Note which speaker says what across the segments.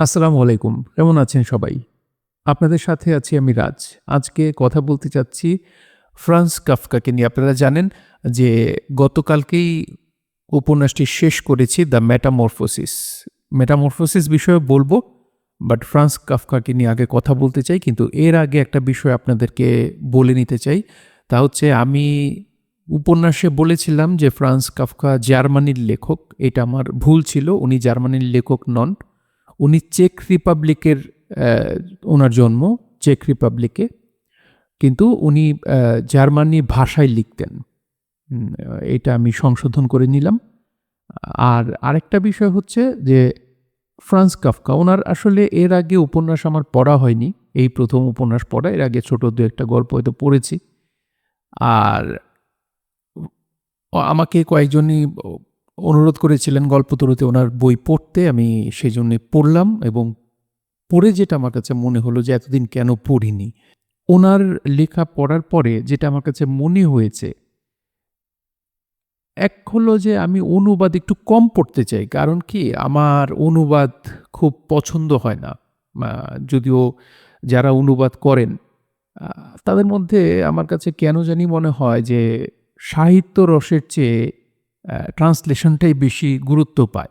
Speaker 1: আসসালামু আলাইকুম, কেমন আছেন সবাই? আপনাদের সাথে আছি আমি রাজ। আজকে কথা বলতে চাচ্ছি ফ্রান্স কাফকাকে নিয়ে। আপনারা জানেন যে গতকালকেই উপন্যাসটি শেষ করেছি, দ্য মেটামরফোসিস। মেটামরফোসিস বিষয়ে বলব, বাট ফ্রান্স কাফকাকে নিয়ে আগে কথা বলতে চাই, কিন্তু এর আগে একটা বিষয় আপনাদেরকে বলে নিতে চাই। তা হচ্ছে, আমি উপন্যাসে বলেছিলাম যে ফ্রান্স কাফকা জার্মানির লেখক, এটা আমার ভুল ছিল, উনি জার্মানির লেখক নন। উনি চেক রিপাবলিকের ওনার জন্ম, চেক রিপাবলিকে। কিন্তু উনি জার্মানি ভাষায় লিখতেন। এটা আমি সংশোধন করে নিলাম। আর আরেকটা বিষয় হচ্ছে যে ফ্রান্স কাফকা ওনার আসলে এর আগে উপন্যাস আমার পড়া হয়নি। এই প্রথম উপন্যাস পড়া, এর আগে ছোট দু একটা গল্প হয়তো পড়েছি। আর আমাকে কয়েকজনই অনুরোধ করেছিলেন গল্পতরুতে ওনার বই পড়তে, আমি সেই জন্য পড়লাম এবং পড়ে যেটা আমার কাছে মনে হলো যে এতদিন কেন পড়িনি। ওনার লেখা পড়ার পরে যেটা আমার কাছে মনে হয়েছে, এক হলো যে আমি অনুবাদ একটু কম পড়তে চাই, কারণ কি আমার অনুবাদ খুব পছন্দ হয় না। যদিও যারা অনুবাদ করেন তাদের মধ্যে আমার কাছে কেন জানি মনে হয় যে সাহিত্য রসের চেয়ে ট্রান্সলেশনটাই বেশি গুরুত্ব পায়।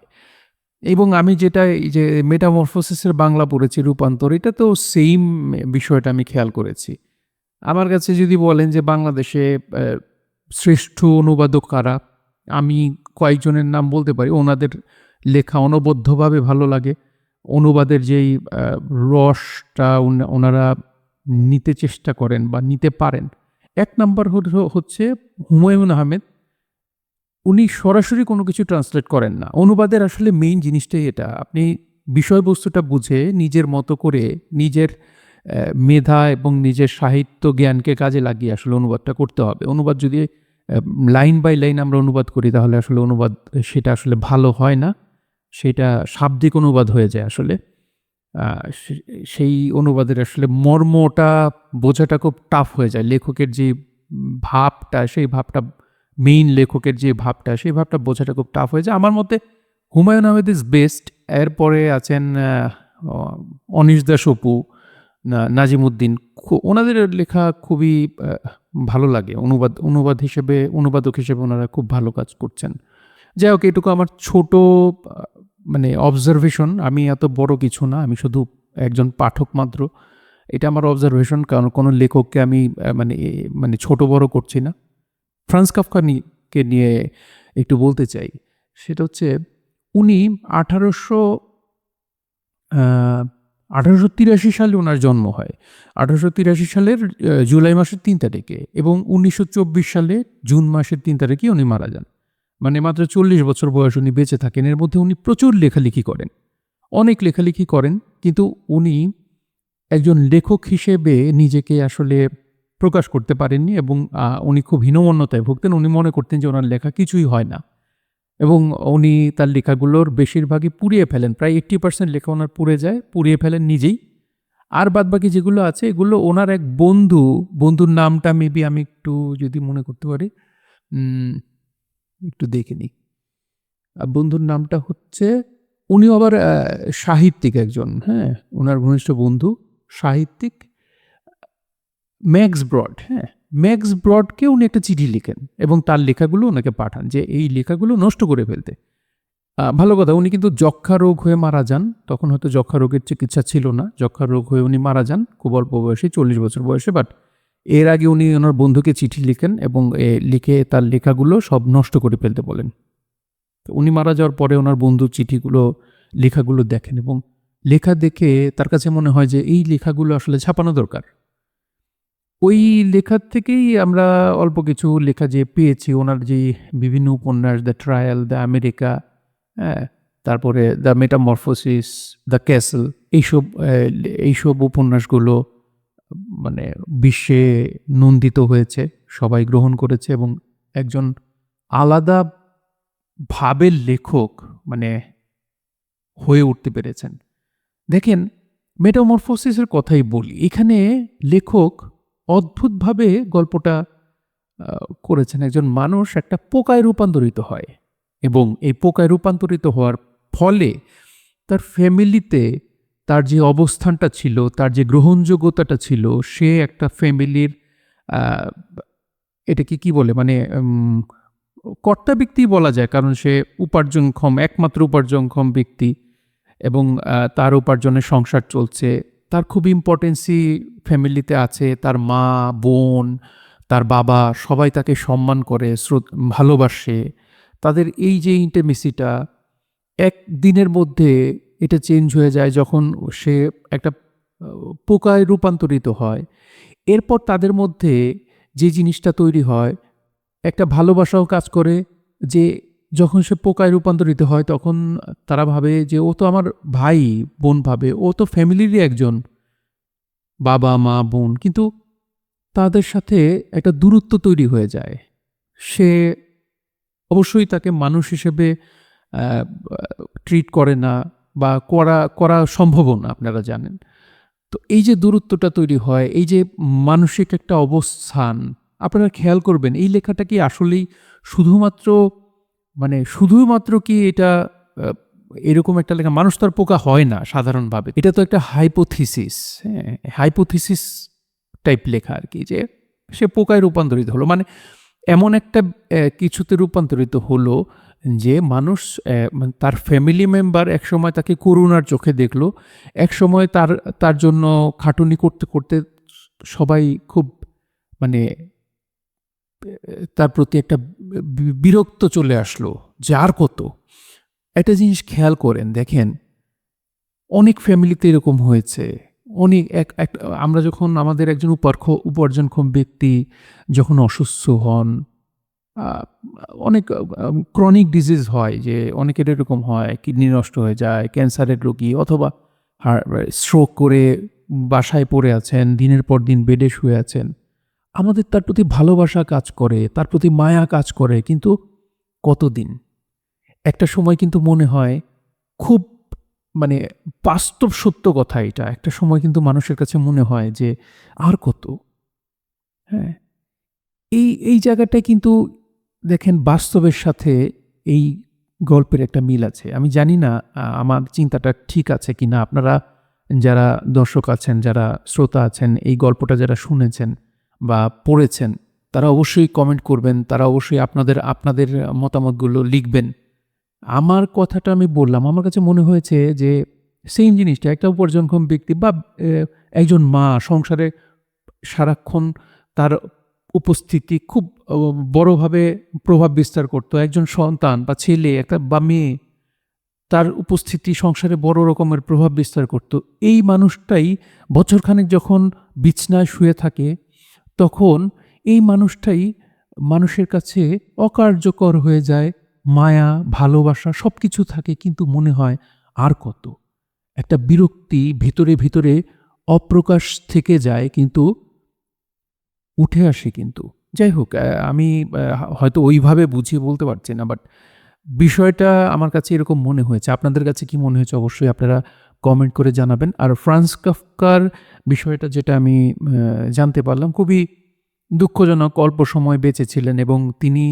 Speaker 1: এবং আমি যেটা এই যে মেটামরফোসিসের বাংলা পড়েছি, রূপান্তর, এটা তো সেম বিষয়টা আমি খেয়াল করেছি। আমার কাছে যদি বলেন যে বাংলাদেশে শ্রেষ্ঠ অনুবাদক কারা, আমি কয়েকজনের নাম বলতে পারি। ওনাদের লেখা অনবদ্যভাবে ভালো লাগে। অনুবাদের যেই রসটা ওনারা নিতে চেষ্টা করেন বা নিতে পারেন। এক নম্বর হচ্ছে হুমায়ুন আহমেদ। উনি সরাসরি কোনো কিছু ট্রান্সলেট করেন না। অনুবাদের আসলে মেইন জিনিসটাই এটা। আপনি বিষয়বস্তুটা বুঝে নিজের মতো করে নিজের মেধা এবং নিজের সাহিত্য জ্ঞানকে কাজে লাগিয়ে আসলে অনুবাদটা করতে হবে। অনুবাদ যদি লাইন বাই লাইন আমরা অনুবাদ করি, তাহলে আসলে অনুবাদ সেটা আসলে ভালো হয় না। সেটা শাব্দিক অনুবাদ হয়ে যায় আসলে। সেই অনুবাদের আসলে মর্মটা বোঝাটা খুব টাফ হয়ে যায়। লেখকের যে ভাবটা, সেই ভাবটা মেইন লেখকের যে ভাবটা সেই ভাবটা বোঝাটা খুব টাফ হয়ে যায়। আমার মতে হুমায়ুন আহমেদ ইজ বেস্ট এরপরে আছেন আহ, অনিশ দাস অপু না- নাজিমুদ্দিন। ওনাদের লেখা খুবই ভালো লাগে। অনুবাদ অনুবাদ হিসেবে অনুবাদক হিসেবে ওনারা খুব ভালো কাজ করছেন। যাই হোক এটুকু আমার ছোট মানে অবজারভেশন আমি এত বড় কিছু না আমি শুধু একজন পাঠক মাত্র। এটা আমার অবজারভেশন কারণ কোনো লেখককে আমি মানে মানে ছোট বড় করছি না। ফ্রান্স কাফকা কে নিয়ে একটু বলতে চাই। সেটা হচ্ছে উনি আঠারোশো আঠারোশো তিরাশি সালে ওনার জন্ম হয়। আঠারোশো তিরাশি সালের জুলাই মাসের তিন তারিখে এবং উনিশশো চব্বিশ সালে জুন মাসের তিন তারিখে উনি মারা যান। মানে মাত্র চল্লিশ বছর বয়স উনি বেঁচে থাকেন। এর মধ্যে উনি প্রচুর লেখালেখি করেন। অনেক লেখালেখি করেন, কিন্তু উনি একজন লেখক হিসেবে নিজেকে আসলে প্রকাশ করতে পারেননি এবং উনি খুব হীনমন্যতায় ভুগতেন। উনি মনে করতেন যে ওনার লেখা কিছুই হয় না। এবং উনি তার লেখাগুলোর বেশিরভাগই পুড়িয়ে ফেলেন। প্রায় এইট্টি পার্সেন্ট লেখা ওনার পুড়ে যায়, পুড়িয়ে ফেলেন নিজেই। আর বাদবাকি যেগুলো আছে, এগুলো ওনার এক বন্ধু, বন্ধুর নামটা মেবি আমি একটু যদি মনে করতে পারি একটু দেখে নিই। বন্ধুর নামটা হচ্ছে উনি আবার সাহিত্যিক একজন হ্যাঁ? ওনার ঘনিষ্ঠ বন্ধু সাহিত্যিক। ম্যাক্স ব্রড হ্যাঁ? ম্যাক্স ব্রডকে উনি একটা চিঠি লিখেন এবং তার লেখাগুলো ওনাকে পাঠান যে এই লেখাগুলো নষ্ট করে ফেলতে। ভালো কথা, উনি কিন্তু যক্ষা রোগ হয়ে মারা যান। তখন হয়তো যক্ষা রোগের চিকিৎসা ছিল না। যক্ষা রোগ হয়ে উনি মারা যান, খুব অল্প বয়সে, চল্লিশ বছর বয়সে, বাট এর আগে উনি ওনার বন্ধুকে চিঠি লিখেন এবং লিখে তার লেখাগুলো সব নষ্ট করে ফেলতে বলেন। তো উনি মারা যাওয়ার পরে ওনার বন্ধু চিঠিগুলো, লেখাগুলো দেখেন এবং লেখা দেখে তার কাছে মনে হয় যে এই লেখাগুলো আসলে ছাপানো দরকার। ওই লেখার থেকেই আমরা অল্প কিছু লেখা যে পেয়েছি, ওনার যে বিভিন্ন উপন্যাস দ্য ট্রায়াল দ্য আমেরিকা হ্যাঁ তারপরে দ্য মেটামরফোসিস দ্য ক্যাসেল এইসব এইসব উপন্যাসগুলো মানে বিশ্বে নন্দিত হয়েছে, সবাই গ্রহণ করেছে এবং একজন আলাদা ভাবের লেখক মানে হয়ে উঠতে পেরেছেন। দেখেন মেটামরফোসিসের কথাই বলি, এখানে লেখক অদ্ভুতভাবে গল্পটা করেছেন। একজন মানুষ একটা পোকায় রূপান্তরিত হয় এবং এই পোকায় রূপান্তরিত হওয়ার ফলে তার ফ্যামিলিতে তার যে অবস্থানটা ছিল, তার যে গ্রহণযোগ্যতাটা ছিল, সে একটা ফ্যামিলির এটাকে কি বলে? মানে কর্তা ব্যক্তি বলা যায়, কারণ সে উপার্জনক্ষম, একমাত্র উপার্জনক্ষম ব্যক্তি এবং তার উপার্জনের সংসার চলছে। তার খুব ইম্পর্টেন্সি ফ্যামিলিতে আছে। তার মা, বোন, তার বাবা সবাই তাকে সম্মান করে, শ্রোত- ভালোবাসে। তাদের এই যে ইন্টিমেসিটা এক দিনের মধ্যে এটা চেঞ্জ হয়ে যায় যখন সে একটা পোকায় রূপান্তরিত হয়। এরপর তাদের মধ্যে যে জিনিসটা তৈরি হয়, একটা ভালোবাসাও কাজ করে যে যখন সে পোকায় রূপান্তরিত হয়, তখন তারা ভাবে যে ও তো আমার ভাই, বোন ভাবে। ও তো ফ্যামিলিরই একজন। বাবা, মা, বোন। কিন্তু তাদের সাথে একটা দূরত্ব তৈরি হয়ে যায়। সে অবশ্যই তাকে মানুষ হিসেবে ট্রিট করে না বা করা করা সম্ভবও না, আপনারা জানেন। তো এই যে দূরত্বটা তৈরি হয়, এই যে মানসিক একটা অবস্থান, আপনারা খেয়াল করবেন, এই লেখাটা কি আসলেই শুধুমাত্র মানে শুধুমাত্র কি এটা এরকম একটা লেখা, মানুষ তার পোকা হয় না সাধারণভাবে। এটা তো একটা হাইপোথিসিস হ্যাঁ হাইপোথিসিস টাইপ লেখা আর কি, যে সে পোকায় রূপান্তরিত হলো। মানে এমন একটা কিছুতে রূপান্তরিত হলো যে মানুষ মানে তার ফ্যামিলি মেম্বার একসময় তাকে করুণার চোখে দেখল, একসময় তার তার জন্য খাটুনি করতে করতে সবাই খুব মানে তার প্রতি একটা বিরক্ত চলে আসলো যে আর কত। একটা জিনিস খেয়াল করেন, দেখেন, অনেক ফ্যামিলিতে এরকম হয়েছে। অনেক এক এক, আমরা যখন আমাদের একজন উপার্খ, উপার্জনক্ষম ব্যক্তি যখন অসুস্থ হন অনেক ক্রনিক ডিজিজ হয় যে অনেকের এরকম হয় কিডনি নষ্ট হয়ে যায় ক্যান্সারের রোগী অথবা স্ট্রোক করে বাসায় পড়ে আছেন, দিনের পর দিন বেডে শুয়ে আছেন। আমাদের তার প্রতি ভালোবাসা কাজ করে, তার প্রতি মায়া কাজ করে, কিন্তু কতদিন? একটা সময় কিন্তু মনে হয় খুব মানে বাস্তব সত্য কথা এটা। একটা সময় কিন্তু মানুষের কাছে মনে হয় যে আর কত? হ্যাঁ। এই এই জায়গাটায় কিন্তু দেখেন বাস্তবের সাথে এই গল্পের একটা মিল আছে। আমি জানি না আমার চিন্তাটা ঠিক আছে কি না আপনারা যারা দর্শক আছেন, যারা শ্রোতা আছেন, এই গল্পটা যারা শুনেছেন বা পড়েছেন, তারা অবশ্যই কমেন্ট করবেন, তারা অবশ্যই আপনাদের আপনাদের মতামতগুলো লিখবেন। আমার কথাটা আমি বললাম, আমার কাছে মনে হয়েছে যে সেম জিনিসটা, একটা উপার্জনক্ষম ব্যক্তি বা একজন মা সংসারে সারাক্ষণ তার উপস্থিতি খুব বড়ভাবে প্রভাব বিস্তার করতো। একজন সন্তান বা ছেলে, একটা, বা মেয়ে, তার উপস্থিতি সংসারে বড় রকমের প্রভাব বিস্তার করত। এই মানুষটাই বছরখানেক যখন বিছনায় শুয়ে থাকে তখন এই মানুষটাই মানুষের কাছে অকার্যকর হয়ে যায়, মায়া, ভালোবাসা সব কিছু থাকে, কিন্তু মনে হয় আর কত। একটা বিরক্তি ভিতরে ভিতরে অপ্রকাশ থেকে যায়, কিন্তু উঠে আসে কিন্তু। যাই হোক আমি হয়তো ওইভাবে বুঝিয়ে বলতে পারছি না বাট বিষয়টা আমার কাছে এরকম মনে হয়েছে। আপনাদের কাছে কি মনে হয়েছে? অবশ্যই আপনারা কমেন্ট করে জানাবেন। আর ফ্রান্স কাফকার বিষয়টা যেটা আমি জানতে পারলাম, খুবই দুঃখজনক, অল্প সময় বেঁচে ছিলেন এবং তিনি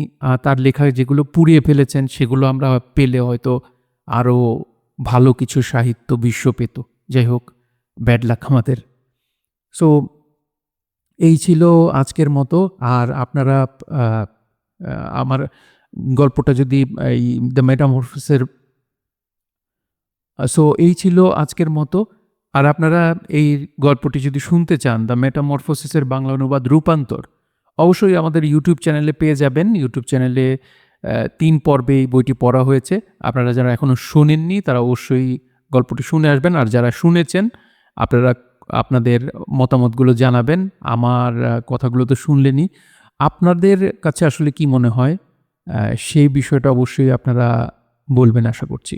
Speaker 1: তার লেখা যেগুলো পুড়িয়ে ফেলেছেন, সেগুলো আমরা পেলে হয়তো আরও ভালো কিছু সাহিত্য, বিশ্ব পেত। যাই হোক, ব্যাড লাক আমাদের। সো এই ছিল আজকের মতো। আর আপনারা আমার গল্পটা যদি, এই দ্য মেটামরফিসের সো এই ছিল আজকের মতো। আর আপনারা এই গল্পটি যদি শুনতে চান দ্য মেটামরফোসিসের বাংলা অনুবাদ রূপান্তর, অবশ্যই আমাদের ইউটিউব চ্যানেলে পেয়ে যাবেন। ইউটিউব চ্যানেলে তিন পর্বে এই বইটি পড়া হয়েছে। আপনারা যারা এখনও শোনেননি, তারা অবশ্যই গল্পটি শুনে আসবেন। আর যারা শুনেছেন, আপনারা আপনাদের মতামতগুলো জানাবেন। আমার কথাগুলো তো শুনলেনই। আপনাদের কাছে আসলে কি মনে হয়? সেই বিষয়টা অবশ্যই আপনারা বলবেন, আশা করছি।